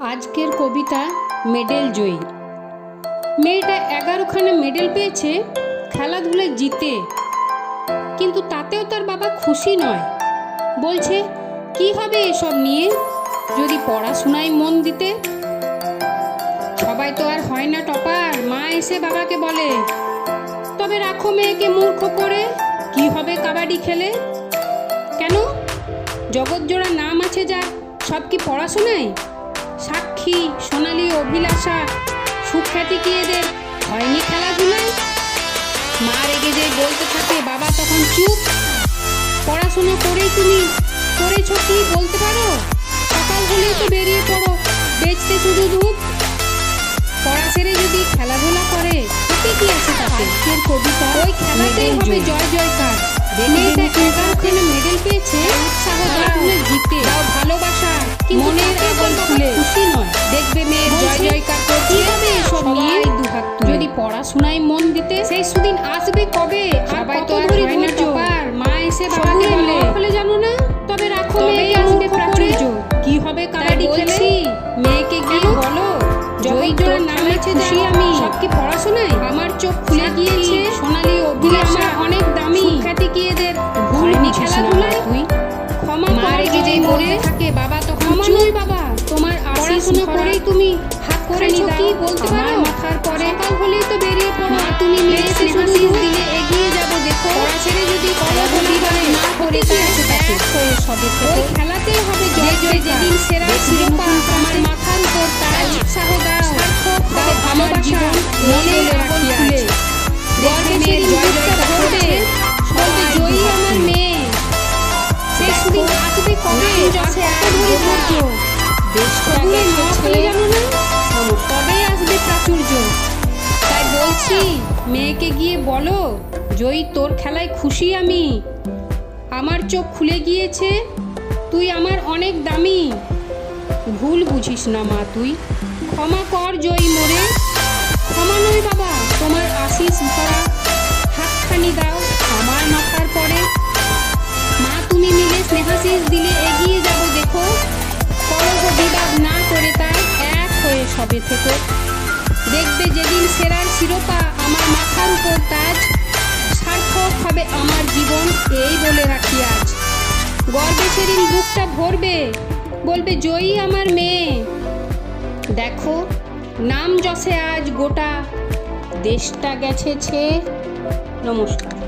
আজকের কবিতা মেডেল জয়ী। মেয়েটা এগারোখানা মেডেল পেয়েছে খেলাধুলায় জিতে। কিন্তু তাতেও তার বাবা খুশি নয়। বলছে, কি হবে এসব নিয়ে? যদি পড়াশোনায় মন দিতে? সবাই তো আর হয় না টপার, মা এসে বাবাকে বলে, তবে রাখো মেয়েকে মূর্খ করে, কি হবে কাবাডি খেলে? কেন? জগৎজোড়া নাম আছে যা সব কি পড়াশোনায়? সাক্ষী সোনালী অভিলাষা সুখ্যাতি কি এদের? হয়নি খেলাধুলায়? মা রেগে যে বলতে থাকে বাবা তখন চুপ। পড়াশোনা করেই তুমি করেছ কি বলতে পারো? সকাল হলেই তো বেরিয়ে পড়ো বেচতে শুধু দুধ। পড়া সেরে যদি খেলাধুলা করে তাতে কি আছে তাতে? কবিতা ওই খেলাতেই হবে জয়। জয়কার মেয়েটা মেডেল পেয়েছে। উৎসাহ জিতে পড়াশোনায় মন দিতে। সেই সুদিন আসবে কবে? সবাই তো আর হয় না টপার মা এসে বাবাকে বলে। হলে জানো না তবে রাখো মেয়েকে আসবে প্রাচুর্য কি হবে কাবাডি খেলে? মেয়েকে গিয়ে বলো। জয় জোড়ার নাম আছে খুশি আমি। সব কি পড়াশোনায়? আমার চোখ খুলে গিয়েছে। সোনালী অভিলাষা অনেক দামি। খ্যাতি কি এদের ভুলনি খেলাধুলায় তুই। ক্ষমা মা রেগে যেই মরে থাকে বাবা তখন চুপ। বাবা। তোমার পড়াশোনা করেই তুমি করে নি কি বলতে পারো? মাথার পরে সকাল হলেই তো বেরিয়ে পড়ো। তুমি মেয়ে শুধু দিলে এগিয়ে যাব দেখো। পড়া ছেড়ে যদি কলা পরিবারে না করে তাই আছে তাকে সবে ওই খেলাতেই হবে জয় জয় যেদিন সেরা শিরোপা আমার মাথার উপর তার উৎসাহ দাও। দাও ভালোবাসা মনে আগুন খুলে মেয়ের জয় জয় করবে বলবে জয়ী আমার মেয়ে। সেই সুদিন আসবে কবে? এত ধরে ধৈর্য সবুরে না ফলে জয়ী, তোর খেলায় খুশি আমি। আমার চোখ খুলে গিয়েছে, তুই আমার অনেক দামি। ভুল বুঝিস না মা তুই। ক্ষমা কর জয়ী মোরে। ক্ষমা নয় বাবা, তোমার আশিস ভরা হাতখানি দাও আমার মাথার পরে। মা, তুমি মিলে স্নেহাশিস দিলে এগিয়ে যাব দেখো। কলহ বিবাদ না করে তাই এক হয়ে সবে থেকে। দেখবে যেদিন সেরার শিরোপা আমার মাথার উপর তাজ। হবে আমার জীবন এই বলে রাখি আজ। গর্বে সেদিন বুকটা ভরবে, বলবে, জয়ী আমার মেয়ে। দেখো, নাম যশে আজ গোটা, দেশটা গেছে ছে, নমস্কার।